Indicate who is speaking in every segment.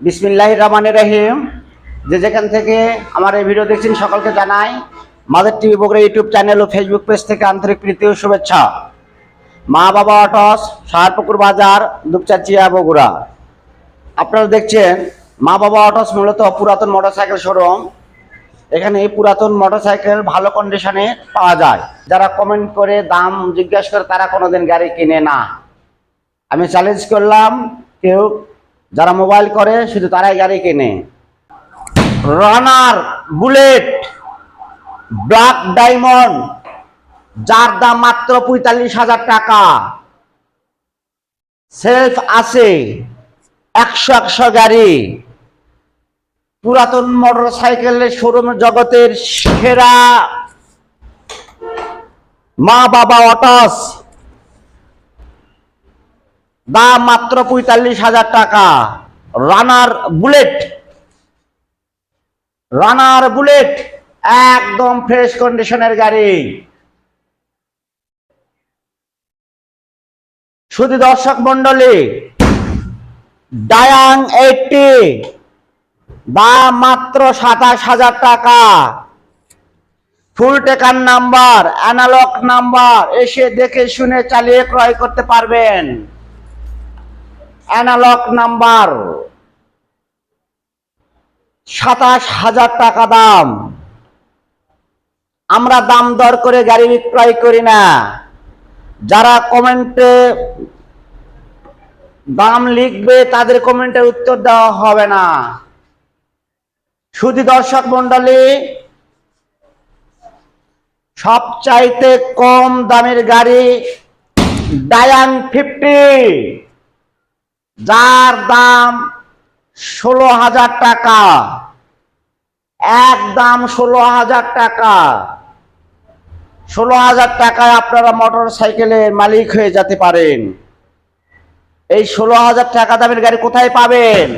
Speaker 1: বিসমিল্লাহ রহমান রহিম। যে যেখান থেকে আমার এই ভিডিও দেখছেন, সকলকে জানাই Mother TV Bogura YouTube channel ও ফেসবুক পেজ থেকে আন্তরিক প্রীতি ও শুভেচ্ছা। মা বাবা অটস সাহারপুকুর বাজার, দুপচাচিয়া বগুড়া। আপনারা দেখছেন, মা বাবা অটস মূলত পুরাতন মোটরসাইকেল শোরুম। এখানে পুরাতন মোটরসাইকেল ভালো কন্ডিশনে পাওয়া যায়। যারা কমেন্ট করে, দাম জিজ্ঞাসা করে, তারা কোনোদিন গাড়ি কিনে না। আমি চ্যালেঞ্জ করলাম, কেউ যারা মোবাইল করে, শুধু তারাই গাড়ি কেনে। রানার বুলেট, ব্ল্যাক ডায়মন্ড, যার দাম মাত্র পঁয়তাল্লিশ হাজার টাকা। সেলফ আছে একশো একশো গাড়ি। পুরাতন মোটর সাইকেলের শোরুম জগতের সেরা মা বাবা অটস। দাম মাত্র পঁয়তাল্লিশ হাজার টাকা। Runner Bullet. রানার বুলেট, একদম ফ্রেশ কন্ডিশনের গাড়ি। শুধু দর্শক মন্ডলী ডায়াং এইটটি দাম মাত্র সাতাশ হাজার টাকা। ফুল টেকার নাম্বার অ্যানালগ নাম্বার এসে দেখে শুনে চালিয়ে ক্রয় করতে পারবেন। অ্যানালগ নাম্বার সাতাশ হাজার টাকা দাম। আমরা দাম দর করে গাড়ি বিক্রয় করি না। যারা কমেন্টে দাম লিখবে, তাদের কমেন্টের উত্তর দেওয়া হবে না। শুধু দর্শক মন্ডলী সবচাইতে কম দামের গাড়ি ডায়ান ফিফটি যার দাম ষোলো হাজার টাকা, এক দাম ষোলো হাজার টাকা। ষোলো হাজার টাকায় আপনারা মোটর সাইকেলের মালিক হয়ে যেতে পারেন। এই ষোলো হাজার টাকা দামের গাড়ি কোথায় পাবেন?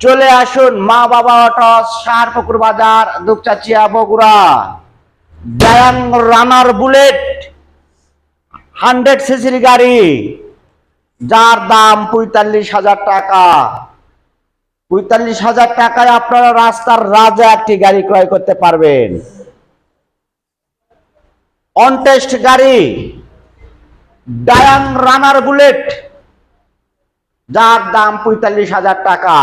Speaker 1: চলে আসুন মা বাবা অটো সারপুকুর বাজার, Dupchanchia Bogura. Dayang Runner Bullet, hundred সিসির গাড়ি। যার দাম পঁয়তাল্লিশ হাজার টাকা। পঁয়তাল্লিশ হাজার টাকায় আপনারা রাস্তার রাজা একটি গাড়ি ক্রয় করতে পারবেন। অনটেস্ট গাড়ি ডায়াং রানার বুলেট, যার দাম পঁয়তাল্লিশ হাজার টাকা।